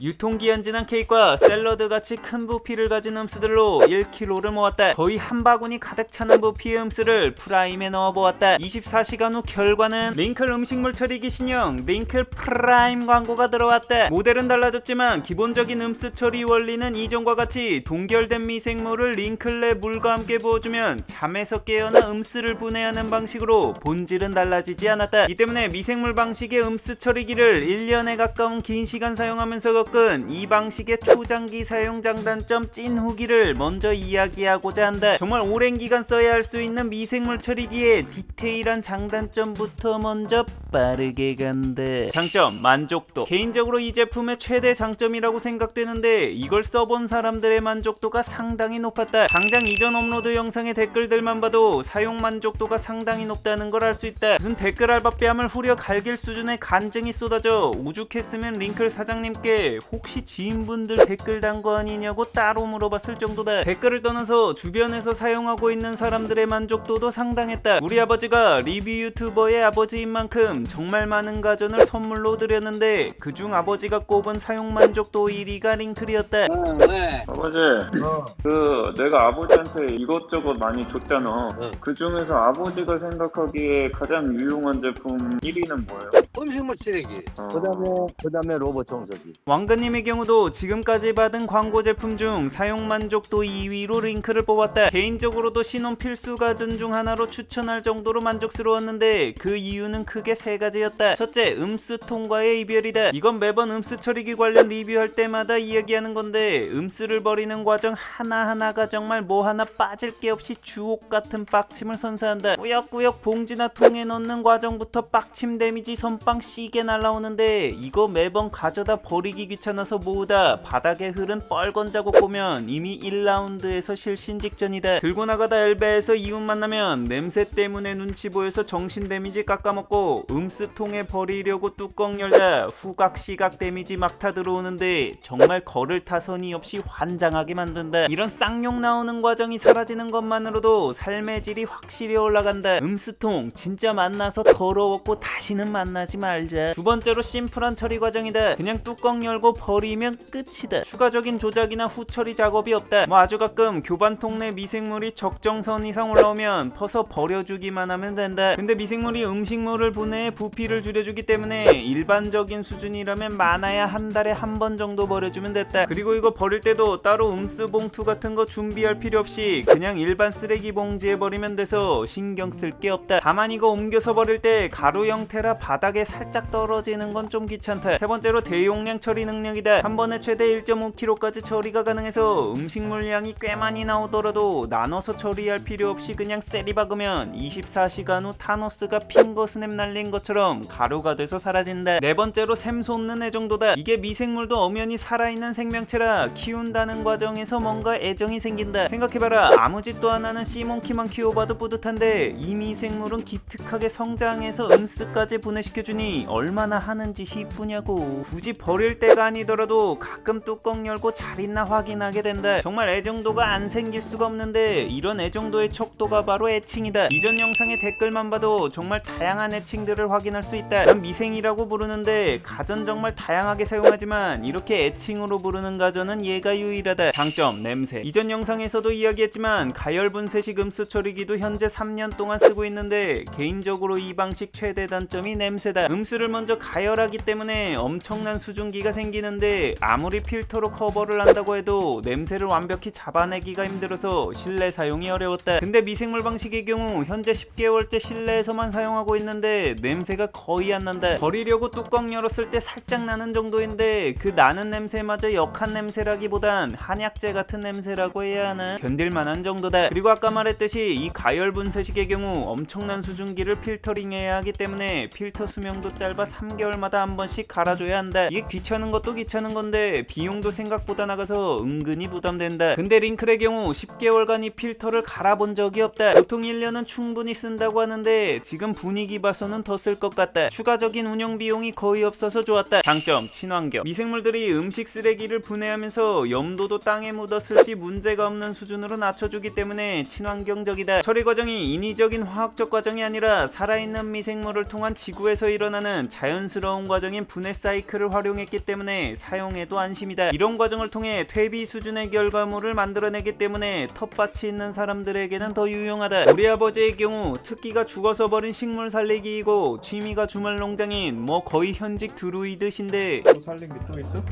유통기한 지난 케이크와 샐러드 같이 큰 부피를 가진 음수들로 1kg를 모았다. 거의 한 바구니 가득 차는 부피의 음수를 프라임에 넣어보았다. 24시간 후 결과는 링클 음식물 처리기 신형 링클 프라임 광고가 들어왔다. 모델은 달라졌지만 기본적인 음수 처리 원리는 이전과 같이 동결된 미생물을 링클 내 물과 함께 부어주면 잠에서 깨어나 음수를 분해하는 방식으로 본질은 달라지지 않았다. 이 때문에 미생물 방식의 음수 처리기를 1년에 가까운 긴 시간 사용하면서 겪은 이 방식의 초장기 사용 장단점 찐 후기를 먼저 이야기하고자 한다. 정말 오랜 기간 써야 할 수 있는 미생물 처리기의 디테일한 장단점부터 먼저 빠르게 간다. 장점 만족도. 개인적으로 이 제품의 최대 장점이라고 생각되는데 이걸 써본 사람들의 만족도가 상당히 높았다. 당장 이전 업로드 영상의 댓글들만 봐도 사용 만족도가 상당히 높다는 걸 알 수 있다. 무슨 댓글 알바뺨을 후려 갈길 수준의 간증이 쏟아져 오죽했으면 링클 사장님께 혹시 지인분들 댓글 단 거 아니냐고 따로 물어봤을 정도다. 댓글을 떠나서 주변에서 사용하고 있는 사람들의 만족도도 상당했다. 우리 아버지가 리뷰 유튜버의 아버지인 만큼 정말 많은 가전을 선물로 드렸는데 그중 아버지가 꼽은 사용 만족도 1위가 링클이었다. 어, 네. 아버지, 어. 그 내가 아버지한테 이것저것 많이 줬잖아. 응. 그 중에서 아버지가 생각하기에 가장 유용한 제품 1위는 뭐예요? 음식물 쓰레기. 어, 그다음에 그다음에 로봇 청소기. 왕 근님의 경우도 지금까지 받은 광고 제품 중 사용 만족도 2위로 링크를 뽑았다. 개인적으로도 신혼 필수 가전 중 하나로 추천할 정도로 만족스러웠는데 그 이유는 크게 세 가지였다. 첫째, 음스 통과의 이별이다. 이건 매번 음스 처리기 관련 리뷰할 때마다 이야기하는 건데 음스를 버리는 과정 하나하나가 정말 뭐 하나 빠질 게 없이 주옥 같은 빡침을 선사한다. 꾸역꾸역 봉지나 통에 넣는 과정부터 빡침 데미지 선빵 시게 날라오는데 이거 매번 가져다 버리기 귀찮아서 모으다 바닥에 흐른 뻘건 자국 보면 이미 1라운드에서 실신 직전이다. 들고 나가다 엘베에서 이웃 만나면 냄새 때문에 눈치 보여서 정신 데미지 깎아먹고 음스통에 버리려고 뚜껑 열다 후각 시각 데미지 막타 들어오는데 정말 걸을 타선이 없이 환장하게 만든다. 이런 쌍욕 나오는 과정이 사라지는 것만으로도 삶의 질이 확실히 올라간다. 음스통 진짜 만나서 더러웠고 다시는 만나지 말자. 두 번째로 심플한 처리 과정이다. 그냥 뚜껑 열고 버리면 끝이다. 추가적인 조작이나 후처리 작업이 없다. 뭐 아주 가끔 교반통 내 미생물이 적정선 이상 올라오면 퍼서 버려주기만 하면 된다. 근데 미생물이 음식물을 분해해 부피를 줄여주기 때문에 일반적인 수준이라면 많아야 한 달에 한 번 정도 버려주면 됐다. 그리고 이거 버릴 때도 따로 음스 봉투 같은 거 준비할 필요 없이 그냥 일반 쓰레기 봉지에 버리면 돼서 신경 쓸 게 없다. 다만 이거 옮겨서 버릴 때 가루 형태라 바닥에 살짝 떨어지는 건 좀 귀찮다. 세 번째로 대용량 처리 능력이다. 한 번에 최대 1.5kg까지 처리가 가능해서 음식물 양이 꽤 많이 나오더라도 나눠서 처리할 필요 없이 그냥 세리 박으면 24시간 후 타노스가 핑거 스냅 날린 것처럼 가루가 돼서 사라진다. 네 번째로 샘솟는 애정도다. 이게 미생물도 엄연히 살아있는 생명체라 키운다는 과정에서 뭔가 애정이 생긴다. 생각해봐라. 아무 짓도 안 하는 씨몽키만 키워봐도 뿌듯한데 이 미생물은 기특하게 성장해서 음스까지 분해시켜주니 얼마나 하는 짓이 이쁘냐고. 굳이 버릴 때가 아니더라도 가끔 뚜껑 열고 잘 있나 확인하게 된다. 정말 애정도가 안 생길 수가 없는데 이런 애정도의 척도가 바로 애칭이다. 이전 영상의 댓글만 봐도 정말 다양한 애칭들을 확인할 수 있다. 난 미생이라고 부르는데 가전 정말 다양하게 사용하지만 이렇게 애칭으로 부르는 가전은 얘가 유일하다. 장점 냄새. 이전 영상에서도 이야기했지만 가열 분쇄식 음수 처리기도 현재 3년 동안 쓰고 있는데 개인적으로 이 방식 최대 단점이 냄새다. 음수를 먼저 가열하기 때문에 엄청난 수증기가 생기 는데 아무리 필터로 커버를 한다고 해도 냄새를 완벽히 잡아내기가 힘들어서 실내 사용이 어려웠다. 근데 미생물 방식의 경우 현재 10개월째 실내에서만 사용하고 있는데 냄새가 거의 안 난다. 버리려고 뚜껑 열었을 때 살짝 나는 정도인데 그 나는 냄새마저 역한 냄새라기보단 한약재 같은 냄새라고 해야 하나 견딜만한 정도다. 그리고 아까 말했듯이 이 가열 분쇄식의 경우 엄청난 수증기를 필터링해야 하기 때문에 필터 수명도 짧아 3개월마다 한 번씩 갈아줘야 한다. 이게 귀찮은 것도 귀찮은 건데 비용도 생각보다 나가서 은근히 부담된다. 근데 링클의 경우 10개월간 이 필터를 갈아본 적이 없다. 보통 1년은 충분히 쓴다고 하는데 지금 분위기 봐서는 더 쓸 것 같다. 추가적인 운영 비용이 거의 없어서 좋았다. 장점 친환경. 미생물들이 음식 쓰레기를 분해하면서 염도도 땅에 묻었을 시 문제가 없는 수준으로 낮춰주기 때문에 친환경적이다. 처리 과정이 인위적인 화학적 과정이 아니라 살아있는 미생물을 통한 지구에서 일어나는 자연스러운 과정인 분해 사이클을 활용했기 때문에 때문에 사용해도 안심이다. 이런 과정을 통해 퇴비 수준의 결과물을 만들어내기 때문에 텃밭이 있는 사람들에게는 더 유용하다. 우리 아버지의 경우 특기가 죽어서 버린 식물 살리기이고 취미가 주말 농장인 뭐 거의 현직 드루이드신데 또 살린 게또 있어?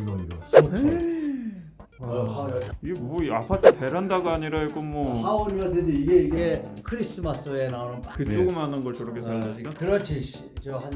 이거 이거 와, 이게 뭐 아파트 베란다가 아니라 이거 뭐 하울이 같은데 이게 이게 크리스마스에 나오는 그 조그마한 걸 저렇게 어, 살렸어? 그렇지 저한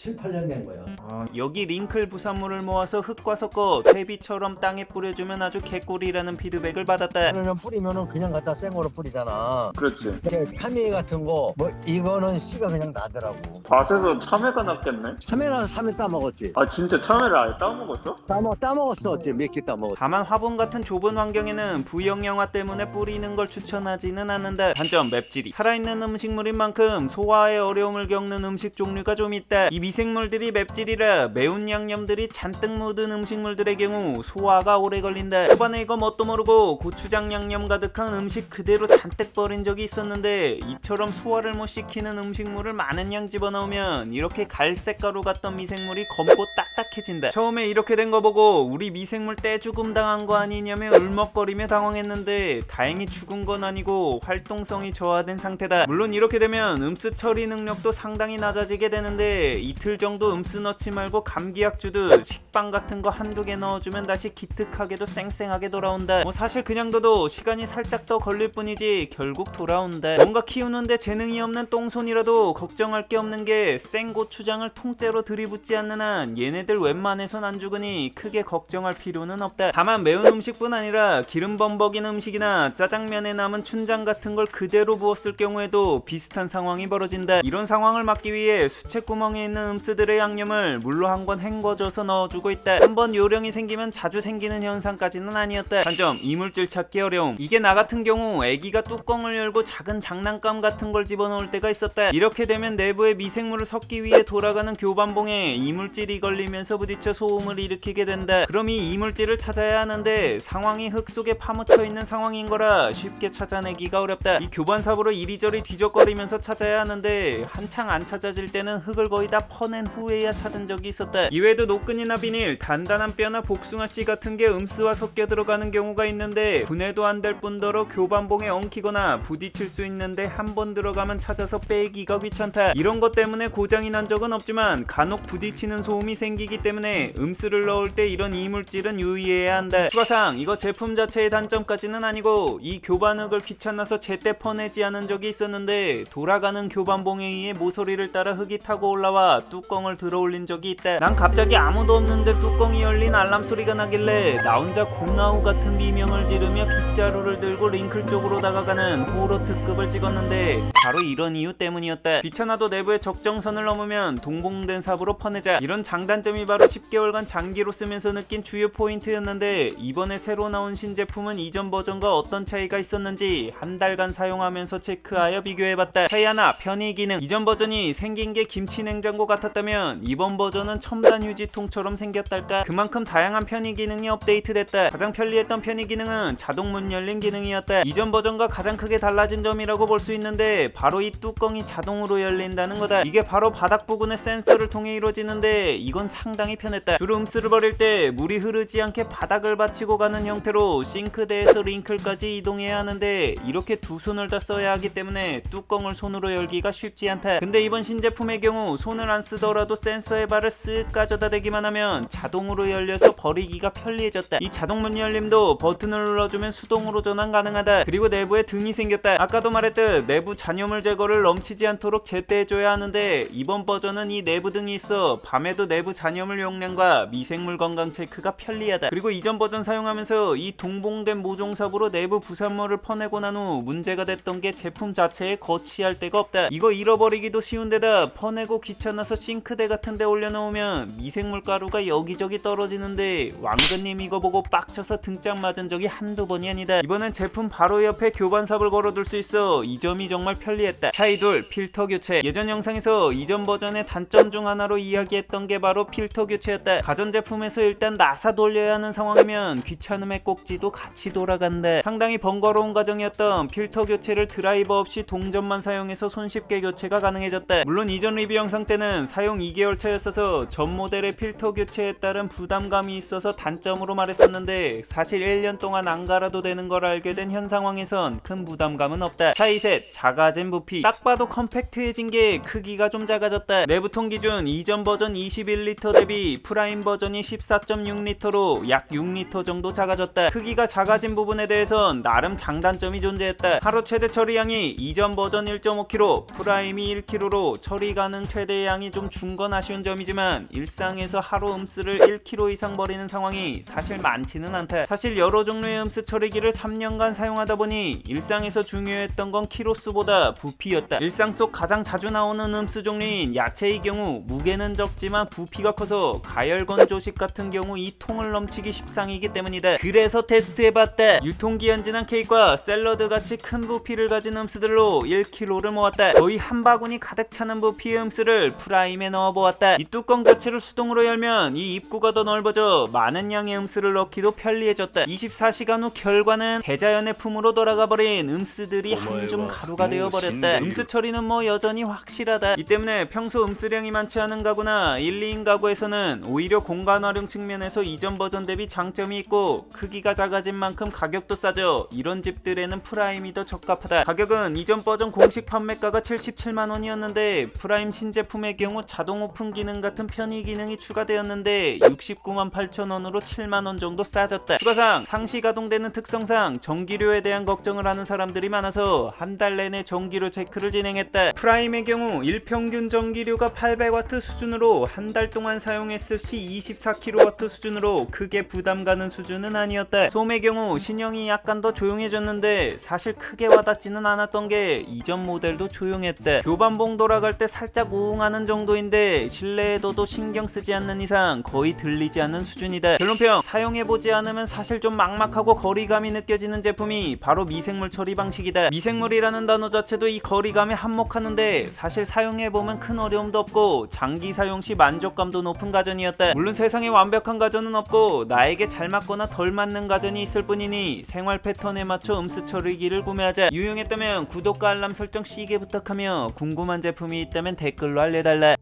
7, 8년 된 거야 아, 여기 링클 부산물을 모아서 흙과 섞어 퇴비처럼 땅에 뿌려주면 아주 개꿀이라는 피드백을 받았다. 그러면 뿌리면은 그냥 갖다 생으로 뿌리잖아. 그렇지. 참외 같은 거, 뭐 이거는 씨가 그냥 나더라고. 밭에서 참외가 났겠네? 참외는 참외 따 먹었지. 아 진짜 참외를 아예 따먹었어? 따먹 따 먹었어, 어째 몇개 따 먹었. 다만 화분 같은 좁은 환경에는 부영 영화 때문에 뿌리는 걸 추천하지는 않는다. 단점 맵질이 살아있는 음식물인 만큼 소화에 어려움을 겪는 음식 종류가 좀 있다. 이 미생물들이 맵질이라 매운 양념들이 잔뜩 묻은 음식물들의 경우 소화가 오래 걸린다. 초반에 이거 뭣도 모르고 고추장 양념 가득한 음식 그대로 잔뜩 버린 적이 있었는데 이처럼 소화를 못 시키는 음식물을 많은 양 집어넣으면 이렇게 갈색 가루 같던 미생물이 검고 딱딱해진다. 처음에 이렇게 된 거 보고 우리 미생물 떼죽음 당한 거 아니냐며 울먹거리며 당황했는데 다행히 죽은 건 아니고 활동성이 저하된 상태다. 물론 이렇게 되면 음스 처리 능력도 상당히 낮아지게 되는데 이틀 정도 음스 넣지 말고 감기약 주듯 식빵 같은 거 한두 개 넣어주면 다시 기특하게도 쌩쌩하게 돌아온다. 뭐 사실 그냥 둬도 시간이 살짝 더 걸릴 뿐이지 결국 돌아온다. 뭔가 키우는데 재능이 없는 똥손이라도 걱정할 게 없는 게 생고추장을 통째로 들이붓지 않는 한 얘네들 웬만해선 안 죽으니 크게 걱정할 필요는 없다. 다만 매운 음식뿐 아니라 기름 범벅인 음식이나 짜장면에 남은 춘장 같은 걸 그대로 부었을 경우에도 비슷한 상황이 벌어진다. 이런 상황을 막기 위해 수채 구멍에 있는 음스들의 양념을 물로 한 번 헹궈줘서 넣어주고 있다. 한번 요령이 생기면 자주 생기는 현상까지는 아니었다. 단점 이물질 찾기 어려움. 이게 나 같은 경우 애기가 뚜껑을 열고 작은 장난감 같은 걸 집어넣을 때가 있었다. 이렇게 되면 내부에 미생물을 섞기 위해 돌아가는 교반봉에 이물질이 걸리면서 부딪혀 소음을 일으키게 된다. 그럼 이 이물질을 찾아야 하는데 상황이 흙 속에 파묻혀 있는 상황인 거라 쉽게 찾아내기가 어렵다. 이 교반삽으로 이리저리 뒤적거리면서 찾아야 하는데 한창 안 찾아질 때는 흙을 거의 다 퍼낸 후에야 찾은 적이 있었다. 이외에도 노끈이나 비닐, 단단한 뼈나 복숭아 씨 같은 게 음스와 섞여 들어가는 경우가 있는데 분해도 안 될 뿐더러 교반봉에 엉키거나 부딪힐 수 있는데 한 번 들어가면 찾아서 빼기가 귀찮다. 이런 것 때문에 고장이 난 적은 없지만 간혹 부딪히는 소음이 생기기 때문에 음스를 넣을 때 이런 이물질은 유의해야 한다. 추가상 이거 제품 자체의 단점까지는 아니고 이 교반흙을 귀찮아서 제때 퍼내지 않은 적이 있었는데 돌아가는 교반봉에 의해 모서리를 따라 흙이 타고 올라와 뚜껑을 들어올린 적이 있다. 난 갑자기 아무도 없는데 뚜껑이 열린 알람 소리가 나길래 나 혼자 공나우 같은 비명을 지르며 빗자루를 들고 링클 쪽으로 다가가는 호러 특급을 찍었는데 바로 이런 이유 때문이었다. 귀찮아도 내부에 적정선을 넘으면 동봉된 삽으로 퍼내자. 이런 장단점이 바로 10개월간 장기로 쓰면서 느낀 주요 포인트였는데 이번에 새로 나온 신제품은 이전 버전과 어떤 차이가 있었는지 한 달간 사용하면서 체크하여 비교해봤다. 차이 하나 편의 기능. 이전 버전이 생긴 게 김치 냉장고 같았다면 이번 버전은 첨단 휴지통처럼 생겼달까. 그만큼 다양한 편의 기능이 업데이트됐다. 가장 편리했던 편의 기능은 자동 문 열림 기능이었다. 이전 버전과 가장 크게 달라진 점이라고 볼 수 있는데 바로 이 뚜껑이 자동으로 열린다는 거다. 이게 바로 바닥 부근의 센서를 통해 이루어지는데 이건 상당히 편했다. 주로 음스를 버릴 때 물이 흐르지 않게 바닥을 받치고 가는 형태로 싱크대에서 링클까지 이동해야 하는데 이렇게 두 손을 다 써야 하기 때문에 뚜껑을 손으로 열기가 쉽지 않다. 근데 이번 신제품의 경우 손을 안 쓰더라도 센서의 발을 쓱 가져다 대기만 하면 자동으로 열려서 버리기가 편리해졌다. 이 자동 문 열림도 버튼을 눌러주면 수동으로 전환 가능하다. 그리고 내부에 등이 생겼다. 아까도 말했듯 내부 잔여 물 제거를 넘치지 않도록 제때 해줘야 하는데 이번 버전은 이 내부 등이 있어 밤에도 내부 잔여물 용량과 미생물 건강 체크가 편리하다. 그리고 이전 버전 사용하면서 이 동봉된 모종삽으로 내부 부산물을 퍼내고 난 후 문제가 됐던 게 제품 자체에 거치할 데가 없다. 이거 잃어버리기도 쉬운데다 퍼내고 귀찮아서 싱크대 같은 데 올려놓으면 미생물 가루가 여기저기 떨어지는데 왕근님 이거 보고 빡쳐서 등짝 맞은 적이 한두 번이 아니다. 이번엔 제품 바로 옆에 교반삽을 걸어둘 수 있어 이 점이 정말 편 편리했다. 차이 둘 필터 교체. 예전 영상에서 이전 버전의 단점 중 하나로 이야기했던 게 바로 필터 교체였다. 가전제품에서 일단 나사 돌려야 하는 상황이면 귀찮음의 꼭지도 같이 돌아간다. 상당히 번거로운 과정이었던 필터 교체를 드라이버 없이 동전만 사용해서 손쉽게 교체가 가능해졌다. 물론 이전 리뷰 영상 때는 사용 2개월 차였어서 전 모델의 필터 교체에 따른 부담감이 있어서 단점으로 말했었는데 사실 1년 동안 안 갈아도 되는 걸 알게 된 현 상황에선 큰 부담감은 없다. 차이 셋작 아진 부피. 딱 봐도 컴팩트해진 게 크기가 좀 작아졌다. 내부통 기준 이전 버전 21리터 대비 프라임 버전이 14.6리터로 약 6리터 정도 작아졌다. 크기가 작아진 부분에 대해선 나름 장단점이 존재했다. 하루 최대 처리량이 이전 버전 1.5kg, 프라임이 1kg로 처리 가능 최대량이 좀 준 건 아쉬운 점이지만 일상에서 하루 음스를 1kg 이상 버리는 상황이 사실 많지는 않다. 사실 여러 종류의 음스 처리기를 3년간 사용하다 보니 일상에서 중요했던 건 키로수보다 부피였다. 일상 속 가장 자주 나오는 음스 종류인 야채의 경우 무게는 적지만 부피가 커서 가열 건 조식 같은 경우 이 통을 넘치기 십상이기 때문이다. 그래서 테스트해봤다. 유통기한 지난 케이크와 샐러드 같이 큰 부피를 가진 음스들로 1kg를 모았다. 거의 한 바구니 가득 차는 부피의 음스를 프라임에 넣어보았다. 이 뚜껑 자체를 수동으로 열면 이 입구가 더 넓어져 많은 양의 음스를 넣기도 편리해졌다. 24시간 후 결과는 대자연의 품으로 돌아가 버린 음스들이 한줌 가루가 되어버렸다. 음스 처리는 뭐 여전히 확실하다. 이 때문에 평소 음스량이 많지 않은 가구나 1, 2인 가구에서는 오히려 공간 활용 측면에서 이전 버전 대비 장점이 있고 크기가 작아진 만큼 가격도 싸져 이런 집들에는 프라임이 더 적합하다. 가격은 이전 버전 공식 판매가가 77만 원이었는데 프라임 신제품의 경우 자동 오픈 기능 같은 편의 기능이 추가되었는데 69만 8천 원으로 7만 원 정도 싸졌다. 추가상 상시 가동되는 특성상 전기료에 대한 걱정을 하는 사람들이 많아서 한 달 내내 전기 료 체크를 진행했다. 프라임의 경우 일평균 전기료가 800와트 수준으로 한 달 동안 사용했을 시 24kW 수준으로 크게 부담 가는 수준은 아니었다. 솜의 경우 신형이 약간 더 조용해졌는데 사실 크게 와닿지는 않았던 게 이전 모델도 조용했다. 교반봉 돌아갈 때 살짝 우웅하는 정도인데 실내에도도 신경 쓰지 않는 이상 거의 들리지 않는 수준이다. 결론평 사용해보지 않으면 사실 좀 막막하고 거리감이 느껴지는 제품이 바로 미생물 처리 방식이다. 미생물이라는 단어 자체도 이 거리감에 한몫하는데 사실 사용해보면 큰 어려움도 없고 장기 사용 시 만족감도 높은 가전이었다. 물론 세상에 완벽한 가전은 없고 나에게 잘 맞거나 덜 맞는 가전이 있을 뿐이니 생활 패턴에 맞춰 음수 처리기를 구매하자. 유용했다면 구독과 알람 설정 시게 부탁하며 궁금한 제품이 있다면 댓글로 알려달라.